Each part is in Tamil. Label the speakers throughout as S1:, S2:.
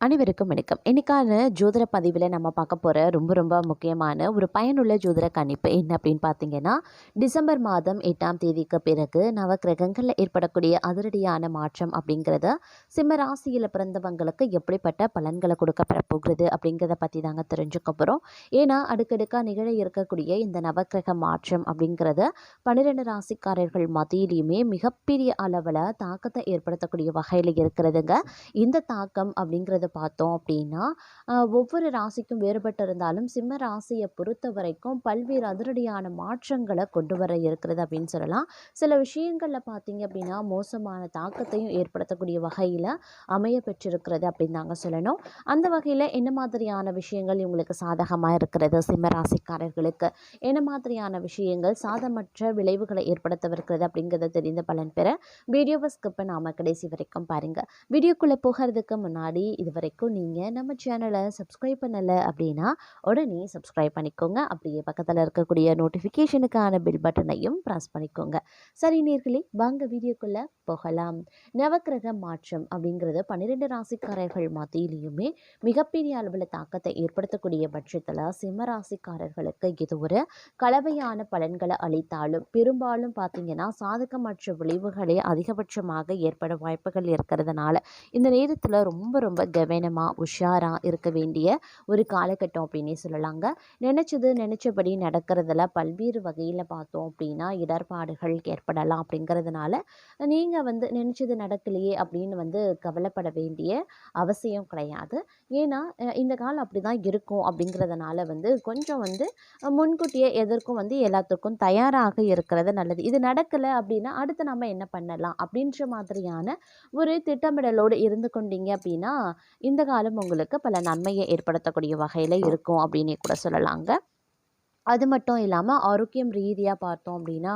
S1: அனைவருக்கும் வணக்கம். இன்னைக்கான ஜோதிட பதிவில் நம்ம பார்க்க போகிற ரொம்ப ரொம்ப முக்கியமான ஒரு பயனுள்ள ஜோதிட கணிப்பு என்ன அப்படின்னு பார்த்தீங்கன்னா டிசம்பர் மாதம் எட்டாம் தேதிக்கு பிறகு நவக்கிரகங்களில் ஏற்படக்கூடிய அதிரடியான மாற்றம் அப்படிங்கிறத சிம்ம ராசியில் பிறந்தவங்களுக்கு எப்படிப்பட்ட பலன்களை கொடுக்கப்பட போகிறது அப்படிங்கிறத பற்றி தாங்க தெரிஞ்சுக்க போகிறோம் ஏன்னா அடுக்கடுக்காக நிகழ இருக்கக்கூடிய இந்த நவக்கிரக மாற்றம் அப்படிங்கிறத பன்னிரெண்டு ராசிக்காரர்கள் மத்தியிலையுமே மிகப்பெரிய அளவில் தாக்கத்தை ஏற்படுத்தக்கூடிய வகையில் இருக்கிறதுங்க. இந்த தாக்கம் அப்படிங்கிறத பார்த்தோம் அப்படின்னா ஒவ்வொரு ராசிக்கும் வேறுபட்டு இருந்தாலும் சிம்ம ராசியை பொறுத்த வரைக்கும் பல்வேறு அதிரடியான மாற்றங்களை கொண்டு வர இருக்கிறது அப்படின்னு சொல்லலாம். சில விஷயங்களில் பார்த்தீங்க அப்படின்னா மோசமான தாக்கத்தையும் ஏற்படுத்தக்கூடிய வகையில் அமைய பெற்றிருக்கிறது அப்படின்னு தாங்க சொல்லணும். அந்த வகையில் என்ன மாதிரியான விஷயங்கள் இவங்களுக்கு சாதகமாக இருக்கிறது? சிம்ம ராசிக்காரர்களுக்கு என்ன மாதிரியான விஷயங்கள் சாதமற்ற விளைவுகளை ஏற்படுத்தவிருக்கிறது அப்படிங்கிறத தெரிந்த பலன் பெற வீடியோவை ஸ்கிப்பை பண்ணாமல் கடைசி வரைக்கும் பாருங்கள் வீடியோக்குள்ளே போகிறதுக்கு முன்னாடி இது வரைக்கும் நீங்கள் நம்ம சேனலை சப்ஸ்கிரைப் பண்ணலை அப்படின்னா உடனே சப்ஸ்கிரைப் பண்ணிக்கோங்க. அப்படியே பக்கத்தில் இருக்கக்கூடிய நோட்டிஃபிகேஷனுக்கான பில் பட்டனையும் ப்ரெஸ் பண்ணிக்கோங்க. சரி நேர்களே வாங்க வீடியோக்குள்ளே போகலாம். நவக்கிரக மாற்றம் அப்படிங்கிறது பன்னிரெண்டு ராசிக்காரர்கள் மத்தியிலையுமே மிகப்பெரிய அளவில் தாக்கத்தை ஏற்படுத்தக்கூடிய பட்சத்தில் சிம்ம ராசிக்காரர்களுக்கு இது ஒரு கலவையான பலன்களை அளித்தாலும் பெரும்பாலும் பார்த்தீங்கன்னா சாதகமற்ற விளைவுகளே அதிகபட்சமாக ஏற்பட வாய்ப்புகள் இருக்கிறதுனால இந்த நேரத்தில் ரொம்ப ரொம்ப கவனமாக உஷாராக இருக்க வேண்டிய ஒரு காலகட்டம் அப்படின்னே சொல்லலாங்க. நினச்சது நினச்சபடி நடக்கிறதுல பல்வேறு வகையில் பார்த்தோம் அப்படின்னா இடர்பாடுகள் ஏற்படலாம் அப்படிங்கிறதுனால நீங்கள் வந்து நினச்சது நடக்கலையே அப்படின்னு வந்து கவலைப்பட வேண்டிய அவசியம் கிடையாது. ஏன்னா இந்த காலம் அப்படி தான் இருக்கும் அப்படிங்கிறதுனால வந்து கொஞ்சம் வந்து முன்கூட்டியே எதற்கும் வந்து எல்லாத்துக்கும் தயாராக இருக்கிறது நல்லது. இது நடக்கலை அப்படின்னா அடுத்து நம்ம என்ன பண்ணலாம் அப்படின்ற மாதிரியான ஒரு திட்டமிடலோடு இருந்து கொண்டீங்க அப்படின்னா இந்த காலம் உங்களுக்கு பல நன்மையை ஏற்படுத்தக்கூடிய வகையில் இருக்கும் அப்படின்னே கூட சொல்லலாங்க. அது மட்டும் இல்லாமல் ஆரோக்கியம் ரீதியாக பார்த்தோம் அப்படின்னா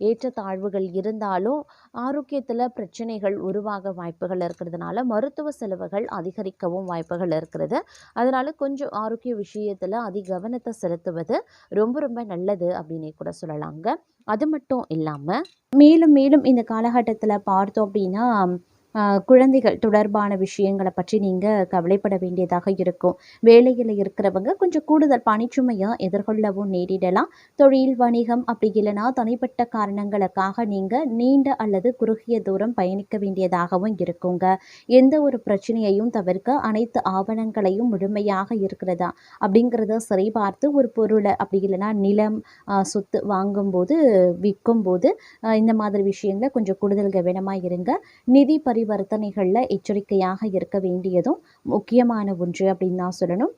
S1: ஏற்றத்தாழ்வுகள் இருந்தாலும் ஆரோக்கியத்தில் பிரச்சனைகள் உருவாக வாய்ப்புகள் இருக்கிறதுனால மருத்துவ செலவுகள் அதிகரிக்கவும் வாய்ப்புகள் இருக்கிறது அதனால் கொஞ்சம் ஆரோக்கிய விஷயத்தில் அதிக கவனத்தை செலுத்துவது ரொம்ப ரொம்ப நல்லது அப்படின்னே கூட சொல்லலாங்க. அது மட்டும் இல்லாமல் மேலும் மேலும் இந்த காலகட்டத்தில் பார்த்தோம் அப்படின்னா குழந்தைகள் தொடர்பான விஷயங்களை பற்றி நீங்கள் கவலைப்பட வேண்டியதாக இருக்கும். வேலையில் இருக்கிறவங்க கொஞ்சம் கூடுதல் பணிச்சுமையாக எதிர்கொள்ளவும் நேரிடலாம். தொழில் வணிகம் அப்படி இல்லைன்னா தனிப்பட்ட காரணங்களுக்காக நீங்கள் நீண்ட அல்லது குறுகிய தூரம் பயணிக்க வேண்டியதாகவும் இருக்குங்க. எந்த ஒரு பிரச்சனையையும் தவிர்க்க அனைத்து ஆவணங்களையும் முழுமையாக இருக்கிறதா அப்படிங்கிறத சரிபார்த்து ஒரு பொருளை அப்படி இல்லைன்னா நிலம் சொத்து வாங்கும்போது விற்கும்போது போது இந்த மாதிரி விஷயங்களை கொஞ்சம் கூடுதல் கவனமாக இருங்க. நிதி பரிவர்த்தனைகளில் எச்சரிக்கையாக இருக்க வேண்டியதும் முக்கியமான ஒன்று அப்படின்னு தான் சொல்லணும்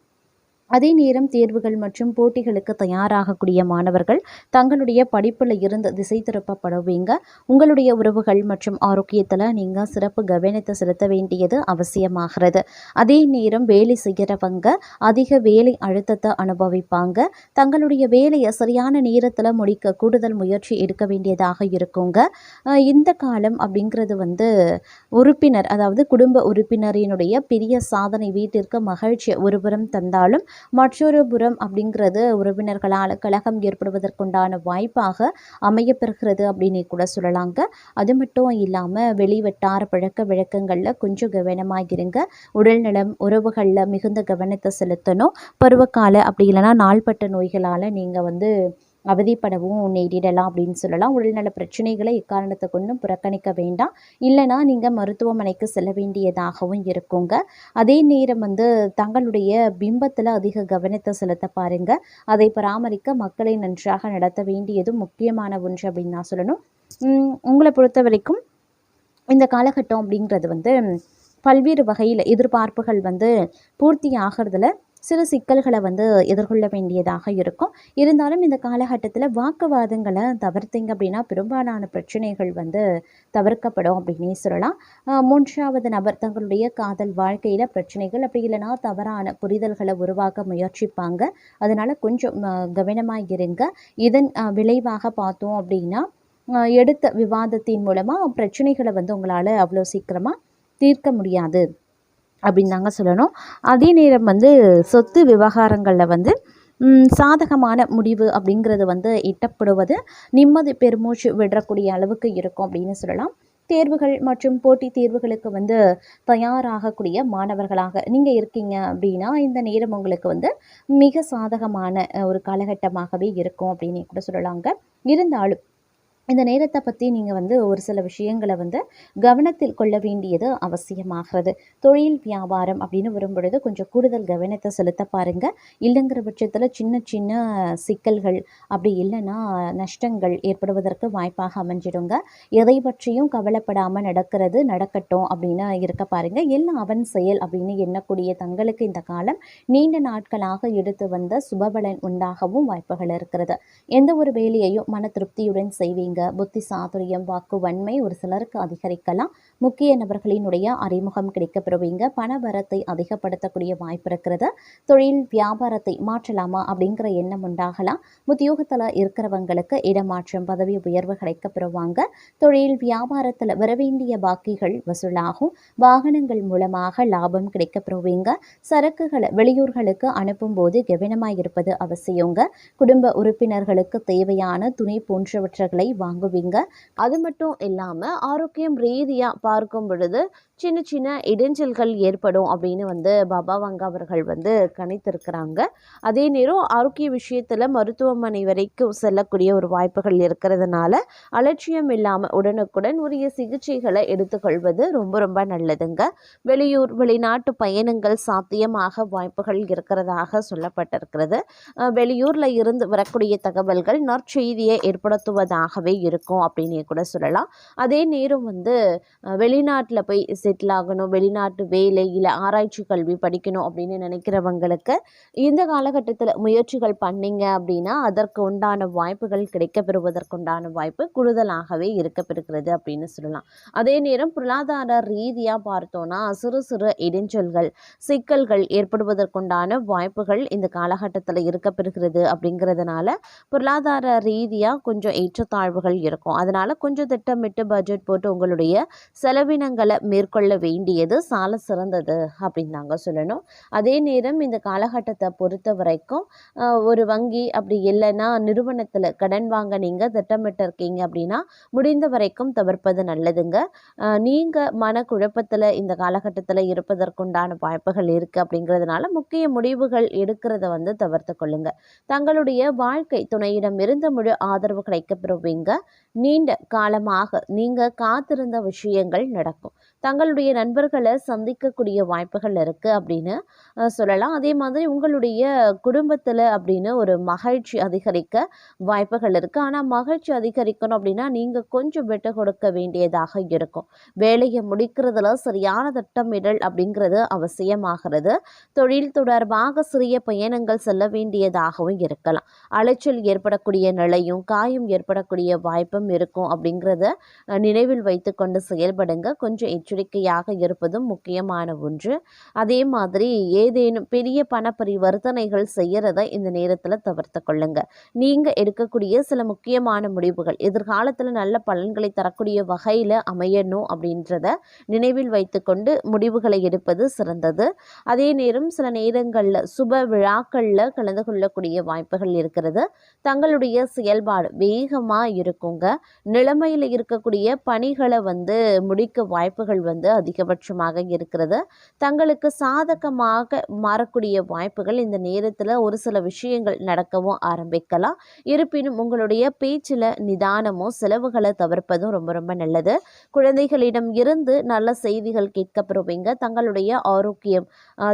S1: அதே நேரம் தேர்வுகள் மற்றும் போட்டிகளுக்கு தயாராகக்கூடிய மாணவர்கள் தங்களுடைய படிப்பில் இருந்து திசை திருப்பப்படுவீங்க. உங்களுடைய உறவுகள் மற்றும் ஆரோக்கியத்தில் நீங்கள் சிறப்பு கவனத்தை செலுத்த வேண்டியது அவசியமாகிறது. அதே நேரம் வேலை செய்கிறவங்க அதிக வேலை அழுத்தத்தை அனுபவிப்பாங்க. தங்களுடைய வேலையை சரியான நேரத்தில் முடிக்க கூடுதல் முயற்சி எடுக்க வேண்டியதாக இருக்குங்க. இந்த காலம் அப்படிங்கிறது வந்து உறுப்பினர் அதாவது குடும்ப உறுப்பினரினுடைய பெரிய சாதனை வீட்டிற்கு மகிழ்ச்சியை ஒருபுறம் தந்தாலும் மற்றொரு புறம் அப்படிங்கிறது உறவினர்களால் கழகம் ஏற்படுவதற்குண்டான வாய்ப்பாக அமையப்பெறுகிறது அப்படின்னு கூட சொல்லலாங்க. அது மட்டும் இல்லாமல் வெளிவட்டார பழக்க வழக்கங்களில் கொஞ்சம் கவனமாக இருங்க. உடல்நலம் உறவுகளில் மிகுந்த கவனத்தை செலுத்தணும். பருவக்கால அப்படி இல்லைன்னா நாள்பட்ட நோய்களால் நீங்கள் வந்து அவதிப்படவும் நேரிடலாம் அப்படின்னு சொல்லலாம். உடல்நல பிரச்சனைகளை இக்காரணத்தை கொண்டும் புறக்கணிக்க வேண்டாம். இல்லைனா நீங்கள் மருத்துவமனைக்கு செல்ல வேண்டியதாகவும் இருக்குங்க. அதே நேரம் வந்து தங்களுடைய பிம்பத்தில் அதிக கவனத்தை செலுத்த பாருங்கள் அதை பராமரிக்க மக்களை நன்றாக நடத்த வேண்டியதும் முக்கியமான ஒன்று அப்படின்னு நான் சொல்லணும். உங்களை பொறுத்த வரைக்கும் இந்த காலகட்டம் அப்படிங்கிறது வந்து பல்வேறு வகையில் எதிர்பார்ப்புகள் வந்து பூர்த்தி ஆகிறதுல சில சிக்கல்களை வந்து எதிர்கொள்ள வேண்டியதாக இருக்கும். இருந்தாலும் இந்த காலகட்டத்தில் வாக்குவாதங்களை தவிர்த்தீங்க அப்படின்னா பெரும்பாலான பிரச்சனைகள் வந்து தவிர்க்கப்படும் அப்படின்னே சொல்லலாம். மூன்றாவது நபர் தங்களுடைய காதல் வாழ்க்கையில் பிரச்சனைகள் அப்படி இல்லைன்னா தவறான புரிதல்களை உருவாக்க முயற்சிப்பாங்க. அதனால் கொஞ்சம் கவனமாக இருங்க. இதன் விளைவாக பார்த்தோம் அப்படின்னா எடுத்த விவாதத்தின் மூலமாக பிரச்சனைகளை வந்து உங்களால் அவ்வளோ சீக்கிரமாக தீர்க்க முடியாது. அப்படின்னு தாங்க சொல்லணும். அதே நேரம் வந்து சொத்து விவகாரங்களில் வந்து சாதகமான முடிவு அப்படிங்கிறது வந்து எட்டப்படுவது நிம்மதி பெருமூச்சு விடக்கூடிய அளவுக்கு இருக்கும் அப்படின்னு சொல்லலாம். தேர்வுகள் மற்றும் போட்டித் தேர்வுகளுக்கு வந்து தயாராகக்கூடிய மாணவர்களாக நீங்கள் இருக்கீங்க அப்படின்னா இந்த நேரம் உங்களுக்கு வந்து மிக சாதகமான ஒரு காலகட்டமாகவே இருக்கும் அப்படின்னு கூட சொல்லலாங்க. இருந்தாலும் இந்த நேரத்தை பற்றி நீங்கள் வந்து ஒரு சில விஷயங்களை வந்து கவனத்தில் கொள்ள வேண்டியது அவசியமாகிறது. தொழில் வியாபாரம் அப்படின்னு வரும்பொழுது கொஞ்சம் கூடுதல் கவனத்தை செலுத்த பாருங்கள் இல்லைங்கிற பட்சத்தில் சின்ன சின்ன சிக்கல்கள் அப்படி இல்லைன்னா நஷ்டங்கள் ஏற்படுவதற்கு வாய்ப்பாக அமைஞ்சிடுங்க. எதை பற்றியும் கவலைப்படாமல் நடக்கிறது நடக்கட்டும் அப்படின்னு இருக்க பாருங்கள் எல்லாம் அவன் செயல் அப்படின்னு எண்ணக்கூடிய தங்களுக்கு இந்த காலம் நீண்ட நாட்களாக எடுத்து வந்த சுபபலன் உண்டாகவும் வாய்ப்புகள் இருக்கிறது. எந்த ஒரு வேலையையும் மன திருப்தியுடன் செய்வீங்க. புத்தி சாதுரியம் வாக்கு வன்மை ஒரு சிலருக்கு அதிகரிக்கலாம். முக்கிய நபர்களினுடைய அறிமுகம் கிடைக்கப்பெறுவீங்க. பண வரத்தை அதிகப்படுத்தக்கூடிய வாய்ப்பு இருக்கிறது. தொழில் வியாபாரத்தை மாற்றலாமா அப்படிங்கிற எண்ணம் உண்டாகலாம். உத்தியோகத்தில் இருக்கிறவங்களுக்கு இடமாற்றம் பதவி உயர்வு கிடைக்கப்பெறுவாங்க. தொழில் வியாபாரத்தில் வரவேண்டிய பாக்கிகள் வசூலாகும். வாகனங்கள் மூலமாக லாபம் கிடைக்கப்பெறுவீங்க. சரக்குகளை வெளியூர்களுக்கு அனுப்பும்போது கவனமாக இருப்பது அவசியங்க. குடும்ப உறுப்பினர்களுக்கு தேவையான துணி போன்றவற்றை வாங்குவீங்க. அது மட்டும் இல்லாமல் ஆரோக்கியம் ரீதியாக பார்க்கும் பொழுது சின்ன சின்ன இடைஞ்சல்கள் ஏற்படும் அப்படின்னு வந்து பாபா வங்கா அவர்கள் வந்து கணித்திருக்கிறாங்க. அதே நேரம் ஆரோக்கிய விஷயத்தில் மருத்துவமனை வரைக்கும் செல்லக்கூடிய ஒரு வாய்ப்புகள் இருக்கிறதுனால அலட்சியம் இல்லாமல் உடனுக்குடன் உரிய சிகிச்சைகளை எடுத்துக்கொள்வது ரொம்ப ரொம்ப நல்லதுங்க. வெளியூர் வெளிநாட்டு பயணங்கள் சாத்தியமாக வாய்ப்புகள் இருக்கிறதாக சொல்லப்பட்டிருக்கிறது. வெளியூரில் இருந்து வரக்கூடிய தகவல்கள் நற்செய்தியை ஏற்படுத்துவதாகவே இருக்கும் அப்படின்னு கூட சொல்லலாம். அதே நேரம் வந்து வெளிநாட்டில் போய் செட்டில் ஆகணும் வெளிநாட்டு வேலை இல்லை ஆராய்ச்சி கல்வி படிக்கணும் அப்படின்னு நினைக்கிறவங்களுக்கு இந்த காலகட்டத்தில் முயற்சிகள் பண்ணிங்க அப்படின்னா அதற்கு உண்டான வாய்ப்புகள் கிடைக்கப்பெறுவதற்குண்டான வாய்ப்பு கூடுதலாகவே இருக்கப்பெறுகிறது அப்படின்னு சொல்லலாம். அதே நேரம் பொருளாதார ரீதியாக பார்த்தோன்னா சிறு சிறு இடைஞ்சல்கள் சிக்கல்கள் ஏற்படுவதற்குண்டான வாய்ப்புகள் இந்த காலகட்டத்தில் இருக்கப்பெறுகிறது அப்படிங்கிறதுனால பொருளாதார ரீதியாக கொஞ்சம் ஏற்றத்தாழ்வுகள் இருக்கும். அதனால் கொஞ்சம் திட்டமிட்டு பட்ஜெட் போட்டு உங்களுடைய செலவினங்களை மேற்கொள்ள வேண்டியது சால சிறந்தது அப்படின்னு தாங்க சொல்லணும். அதே நேரம் இந்த காலகட்டத்தை பொறுத்த வரைக்கும் ஒரு வங்கி அப்படி இல்லைன்னா நிறுவனத்தில் கடன் வாங்க நீங்கள் திட்டமிட்டு இருக்கீங்க அப்படின்னா முடிந்த வரைக்கும் தவிர்ப்பது நல்லதுங்க. நீங்கள் மனக்குழப்பத்தில் இந்த காலகட்டத்தில் இருப்பதற்குண்டான வாய்ப்புகள் இருக்குது அப்படிங்கிறதுனால முக்கிய முடிவுகள் எடுக்கிறத வந்து தவிர்த்து கொள்ளுங்க. தங்களுடைய வாழ்க்கை துணையிடம் இருந்து முழு ஆதரவு கிடைக்கப்பெறுவீங்க நீண்ட காலமாக நீங்கள் காத்திருந்த விஷயங்கள் நடக்கும். தங்களுடைய நண்பர்களை சந்திக்கக்கூடிய வாய்ப்புகள் இருக்குது அப்படின்னு சொல்லலாம். அதே மாதிரி உங்களுடைய குடும்பத்தில் அப்படின்னு ஒரு மகிழ்ச்சி அதிகரிக்க வாய்ப்புகள் இருக்குது ஆனால் மகிழ்ச்சி அதிகரிக்கணும் அப்படின்னா நீங்கள் கொஞ்சம் விட்டு கொடுக்க வேண்டியதாக இருக்கும். வேலையை முடிக்கிறதுல சரியான திட்டமிடல் அப்படிங்கிறது அவசியமாகிறது. தொழில் தொடர்பாக சிறிய பயணங்கள் செல்ல வேண்டியதாகவும் இருக்கலாம். அலைச்சல் ஏற்படக்கூடிய நிலையும் காயம் ஏற்படக்கூடிய வாய்ப்பும் இருக்கும் அப்படிங்கிறத நினைவில் வைத்துக்கொண்டு செயல்படுங்க கொஞ்சம் எச்சரிக்கையாக இருப்பதும் முக்கியமான ஒன்று. அதே மாதிரி ஏதேனும் பெரிய பண பரிவர்த்தனைகள் செய்யறத இந்த நேரத்தில் தவிர்த்து கொள்ளுங்க. நீங்கள் எடுக்கக்கூடிய சில முக்கியமான முடிவுகள் எதிர்காலத்தில் நல்ல பலன்களை தரக்கூடிய வகையில் அமையணும் அப்படின்றத நினைவில் வைத்துக்கொண்டு முடிவுகளை எடுப்பது சிறந்தது. அதே நேரம் சில நேரங்களில் சுப விழாக்களில் கலந்து கொள்ளக்கூடிய வாய்ப்புகள் இருக்கிறது. தங்களுடைய செயல்பாடு வேகமாக இருக்குங்க. நிலைமையில் இருக்கக்கூடிய பணிகளை வந்து முடிக்க வாய்ப்புகள் வந்து அதிகபட்சமாக இருக்கிறது. தங்களுக்கு சாதகமாக மாறக்கூடிய வாய்ப்புகள் இந்த நேரத்தில் ஒரு சில விஷயங்கள் நடக்கவும் ஆரம்பிக்கலாம். இருப்பினும் உங்களுடைய பேச்சில் நிதானமும் செலவுகளை தவிர்ப்பதும் ரொம்ப ரொம்ப நல்லது. குழந்தைகளிடம் இருந்து நல்ல செய்திகள் கேட்கப்படுவீங்க தங்களுடைய ஆரோக்கியம்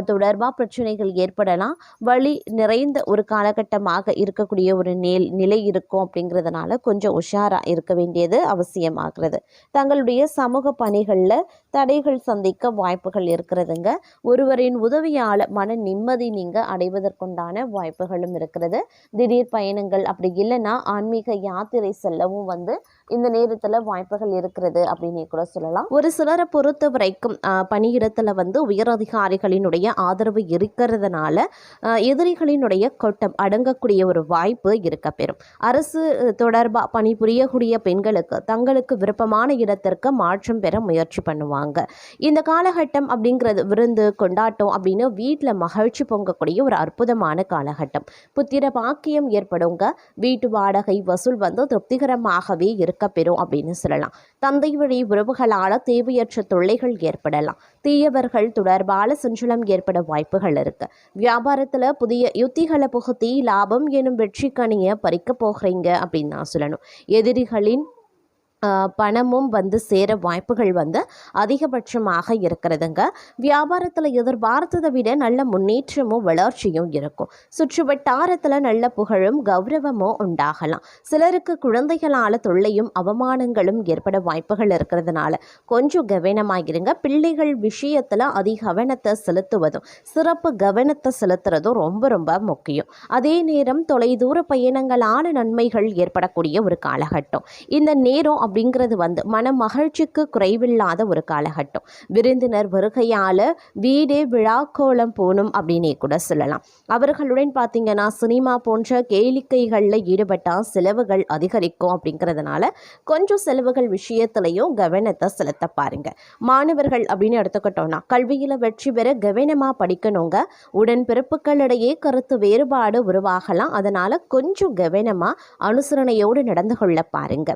S1: தொடர்பாக பிரச்சனைகள் ஏற்படலாம். வழி நிறைந்த ஒரு காலகட்டமாக இருக்கக்கூடிய ஒரு நேல் நிலை இருக்கும் அப்படிங்கிறதுனால கொஞ்சம் உஷாராக இருக்க வேண்டியது அவசியமாகிறது. தங்களுடைய சமூக பணிகளில் தடைகள் சந்திக்க வாய்ப்புகள் இருக்கிறதுங்க. ஒருவரின் உதவியால் மன நிம்மதி நீங்கள் அடைவதற்குண்டான வாய்ப்புகளும் இருக்கிறது. திடீர் பயணங்கள் அப்படி இல்லைன்னா ஆன்மீக யாத்திரை செல்லவும் வந்து இந்த நேரத்தில் வாய்ப்புகள் இருக்கிறது அப்படின்னு கூட சொல்லலாம். ஒரு சிலரை பொறுத்த வரைக்கும் பணியிடத்தில் வந்து உயரதிகாரிகளினுடைய ஆதரவு இருக்கிறதுனால எதிரிகளினுடைய கொட்டம் அடங்கக்கூடிய ஒரு வாய்ப்பு இருக்க பெறும். அரசு தொடர்பாக பணிபுரியக்கூடிய பெண்களுக்கு தங்களுக்கு விருப்பமான இடத்திற்கு மாற்றம் பெற முயற்சி பண்ணுவாங்க. இந்த காலகட்டம் அப்படிங்கிறது விருந்து கொண்டாட்டம் அப்படின்னு வீட்டில் மகிழ்ச்சி பொங்கக்கூடிய ஒரு அற்புதமான காலகட்டம். புத்திர பாக்கியம் ஏற்படுங்க. வீட்டு வாடகை வசூல் வந்து திருப்திகரமாகவே இருக்க பெறும் அப்படின்னு சொல்லலாம். தந்தை வழி உறவுகளால் தேவையற்ற தொல்லைகள் ஏற்படலாம். தீயவர்கள் தொடர்பால சஞ்சலம் ஏற்பட வாய்ப்புகள் இருக்கு. வியாபாரத்தில் புதிய யுத்திகளை புகுத்தி லாபம் எனும் வெற்றி கணியை பறிக்க போகிறீங்க அப்படின்னு நான் சொல்லணும். எதிரிகளின் பணமும் வந்து சேர வாய்ப்புகள் வந்து அதிகபட்சமாக இருக்கிறதுங்க. வியாபாரத்தில் எதிர்பார்த்ததை விட நல்ல முன்னேற்றமும் வளர்ச்சியும் இருக்கும். சுற்று வட்டாரத்தில் நல்ல புகழும் கௌரவமும் உண்டாகலாம். சிலருக்கு குழந்தைகளால் தொல்லையும் அவமானங்களும் ஏற்பட வாய்ப்புகள் இருக்கிறதுனால கொஞ்சம் கவனமாகிருங்க பிள்ளைகள் விஷயத்தில் அதிக கவனத்தை செலுத்துவதும் சிறப்பு கவனத்தை செலுத்துறதும் ரொம்ப ரொம்ப முக்கியம். அதே நேரம் தொலைதூர பயணங்களான நன்மைகள் ஏற்படக்கூடிய ஒரு காலகட்டம். இந்த நேரம் அப்படிங்கிறது வந்து மன மகிழ்ச்சிக்கு குறைவில்லாத ஒரு காலகட்டம். விருந்தினர் வருகையால் வீடே விழாக்கோலம் போகணும் அப்படின்னே கூட சொல்லலாம். அவர்களுடன் பார்த்தீங்கன்னா சினிமா போன்ற கேளிக்கைகளில் ஈடுபட்டால் செலவுகள் அதிகரிக்கும் அப்படிங்கிறதுனால கொஞ்சம் செலவுகள் விஷயத்துலையும் கவனத்தை செலுத்த பாருங்க. மாணவர்கள் அப்படின்னு எடுத்துக்கிட்டோம்னா கல்வியில் வெற்றி பெற கவனமாக படிக்கணுங்க. உடன்பிறப்புகளிடையே கருத்து வேறுபாடு உருவாகலாம். அதனால் கொஞ்சம் கவனமாக அனுசரணையோடு நடந்து கொள்ள பாருங்க.